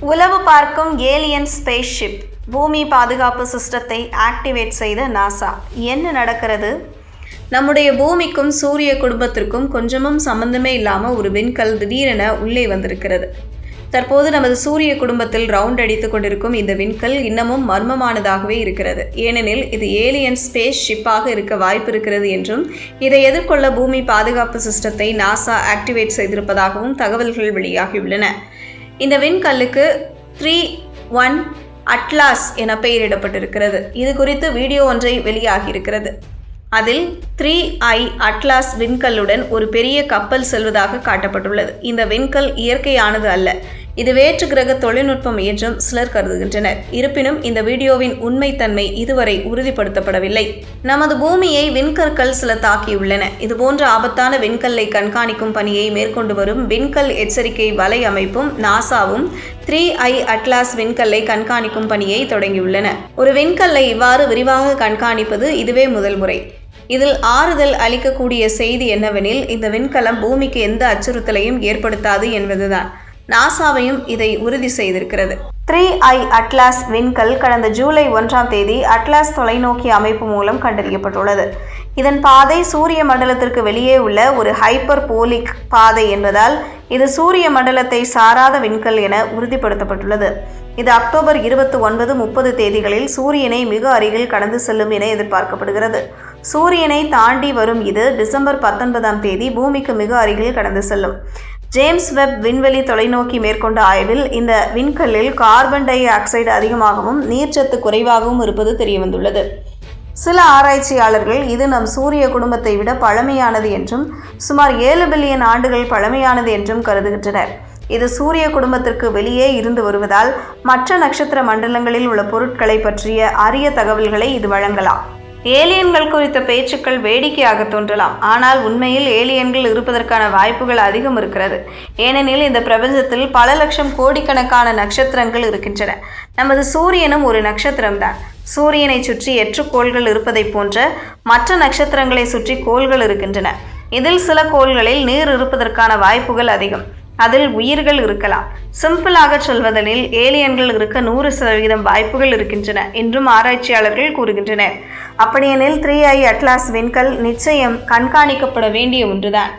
உளவு பார்க்கும் alien space ship பூமி பாதுகாப்பு சிஸ்டத்தை ஆக்டிவேட் செய்த நாசா. என்ன நடக்கிறது? நம்முடைய பூமிக்கும் சூரிய குடும்பத்திற்கும் கொஞ்சமும் சம்பந்தமே இல்லாமல் ஒரு விண்கல் திடீரென உள்ளே வந்திருக்கிறது. தற்போது நமது சூரிய குடும்பத்தில் ரவுண்ட் அடித்துக் கொண்டிருக்கும் இந்த விண்கல் இன்னமும் மர்மமானதாகவே இருக்கிறது. ஏனெனில் இது ஏலியன் ஸ்பேஸ் ஷிப்பாக இருக்க வாய்ப்பு இருக்கிறது என்றும் இதை எதிர்கொள்ள பூமி பாதுகாப்பு சிஸ்டத்தை நாசா ஆக்டிவேட் செய்திருப்பதாகவும் தகவல்கள் வெளியாகியுள்ளன. இந்த விண்கல்லுக்கு த்ரீ ஒன் அட்லாஸ் என பெயரிடப்பட்டிருக்கிறது. இது குறித்து வீடியோ ஒன்றை வெளியாகியிருக்கிறது. அதில் த்ரீ ஐ அட்லாஸ் விண்கல்லுடன் ஒரு பெரிய கப்பல் செல்வதாக காட்டப்பட்டுள்ளது. இந்த விண்கல் இயற்கையானது அல்ல. இது வேற்று கிரக தொழில்நுட்பம் என்றும் சிலர் கருதுகின்றனர். இருப்பினும் இந்த வீடியோவின் உண்மைத்தன்மை இதுவரை உறுதிப்படுத்தப்படவில்லை. நமது பூமியை விண்கற்கள் சில தாக்கியுள்ளன. இதுபோன்ற ஆபத்தான விண்கல்லை கண்காணிக்கும் பணியை மேற்கொண்டு வரும் விண்கல் எச்சரிக்கை வலை அமைப்பும் நாசாவும் த்ரீ ஐ அட்லாஸ் விண்கல்லை கண்காணிக்கும் பணியை தொடங்கியுள்ளன. ஒரு விண்கல்லை இவ்வாறு விரிவாக கண்காணிப்பது இதுவே முதல் முறை. இதில் ஆறுதல் அளிக்கக்கூடிய செய்தி என்னவெனில் இந்த விண்கலம் பூமிக்கு எந்த அச்சுறுத்தலையும் ஏற்படுத்தாது என்பதுதான். நாசாவையும் இதை உறுதி செய்திருக்கிறது. த்ரீ ஐ அட்லாஸ் விண்கல் கடந்த ஜூலை ஒன்றாம் தேதி அட்லாஸ் தொலைநோக்கி அமைப்பு மூலம் கண்டறியப்பட்டுள்ளது. இதன் பாதை சூரிய மண்டலத்திற்கு வெளியே உள்ள ஒரு ஹைப்பர் போலிக் பாதை என்பதால் இது சூரிய மண்டலத்தை சாராத விண்கல் என உறுதிப்படுத்தப்பட்டுள்ளது. இது அக்டோபர் இருபத்தி ஒன்பது முப்பது தேதிகளில் சூரியனை மிக அருகில் கடந்து செல்லும் என எதிர்பார்க்கப்படுகிறது. சூரியனை தாண்டி வரும் இது டிசம்பர் பத்தொன்பதாம் தேதி பூமிக்கு மிக அருகில் கடந்து செல்லும். ஜேம்ஸ் வெப் விண்வெளி தொலைநோக்கி மேற்கொண்ட ஆய்வில் இந்த விண்கல்லில் கார்பன் டை ஆக்சைடு அதிகமாகவும் நீர்ச்சத்து குறைவாகவும் இருப்பது தெரியவந்துள்ளது. சில ஆராய்ச்சியாளர்கள் இது நம் சூரிய குடும்பத்தை விட பழமையானது என்றும் சுமார் ஏழு பில்லியன் ஆண்டுகள் பழமையானது என்றும் கருதுகின்றனர். இது சூரிய குடும்பத்திற்கு வெளியே இருந்து வருவதால் மற்ற நட்சத்திர மண்டலங்களில் உள்ள பொருட்களை பற்றிய அரிய தகவல்களை இது வழங்கலாம். ஏலியன்கள் குறித்த பேச்சுக்கள் வேடிக்கையாக தோன்றலாம். ஆனால் உண்மையில் ஏலியன்கள் இருப்பதற்கான வாய்ப்புகள் அதிகம் இருக்கிறது. ஏனெனில் இந்த பிரபஞ்சத்தில் பல லட்சம் கோடிக்கணக்கான நட்சத்திரங்கள் இருக்கின்றன. நமது சூரியனும் ஒரு நட்சத்திரம்தான். சூரியனை சுற்றி எற்று கோள்கள் இருப்பதைப் போன்ற மற்ற நட்சத்திரங்களை சுற்றி கோள்கள் இருக்கின்றன. இதில் சில கோள்களில் நீர் இருப்பதற்கான வாய்ப்புகள் அதிகம். அதில் உயிர்கள் இருக்கலாம். சிம்பிளாக சொல்வதனில் ஏலியன்கள் இருக்க நூறு சதவீதம் வாய்ப்புகள் இருக்கின்றன என்றும் ஆராய்ச்சியாளர்கள் கூறுகின்றனர். அப்படியெனில் த்ரீ ஐ அட்லாஸ் விண்கல் நிச்சயம் கண்காணிக்கப்பட வேண்டிய ஒன்றுதான்.